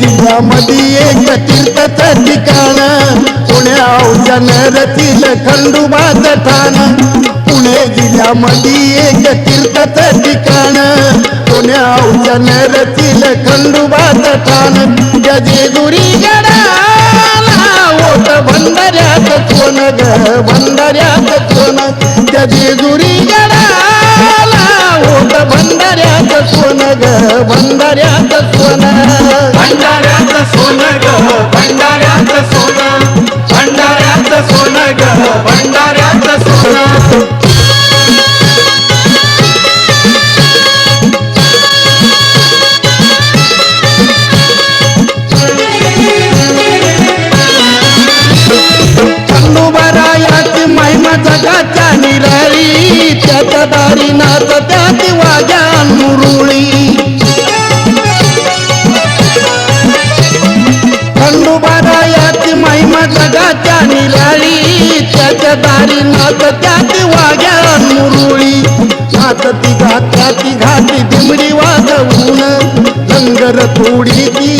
जिल्ह्यामध्ये एक तीर्थच ठिकाण. पुण्याच्या नरतील खंडोबाच ठाण. पुणे जिल्ह्यामध्ये एक तीर्थच ठिकाण. पुण्याच्या नरतील खंडोबाच ठाण. गजेगुरी गडाला ओट भंडाऱ्यात सोन ग? भंडाऱ्यात कोण? गजेगुरी जेजुरी गडाला ओट भंडाऱ्यात सोन ग? भंडाऱ्यात कोण? सोनं ग भंडाऱ्याचं सोनं भंडाऱ्याचं सोनं ग सोनं. महिमा जगाच्या निराळी त्याच्या दारी नाच त्यात वाजा. जगाच्या निराळी त्याच्या दारी नात त्यात वाग्या मुरुळी. घात त्याची घाती दिमडी वाजवून. लंगर थोडी ती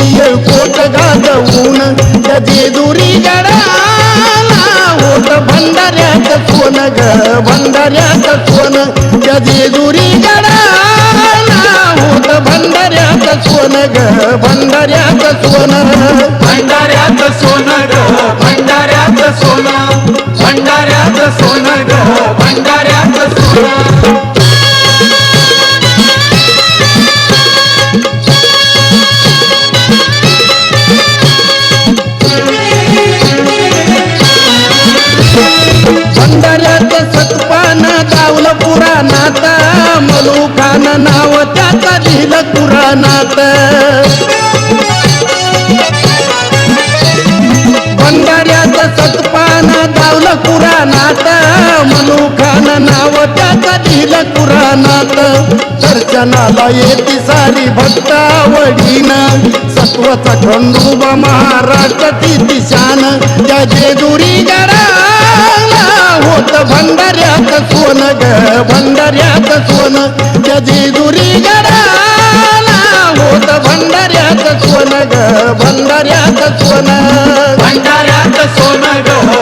कोट गाजवून. त्या जेजुरी गडाला होत भंडाऱ्यात सोन ग भंडाऱ्यात सोन. त्या जेजुरी गडाला होत भंडाऱ्यात सोन ग भंडाऱ्यात सोन. भंडाऱ्या सोनं भंडाऱ्याचं सोनं ग भंडाऱ्याचं सोनं. भंडाऱ्याचं सतपान गावलं पुराणात मलुखान नाव त्याचा लिहिलं पुराणात. गावलं पुराणात मलुखान नाव त्याचा लिहिलं पुराणात दर्शनाला येती सारी भक्तावडीन. सत्वचा खंडोबा महाराष्ट्राची दिशान. त्या जेजुरी गडाला होत भंडाऱ्यात सोन ग भंडाऱ्यात सोन. त्या जेजुरी गडाला होत भंडाऱ्यात सोन ग भंडाऱ्यात सोन. भंडाऱ्यात सोन ग.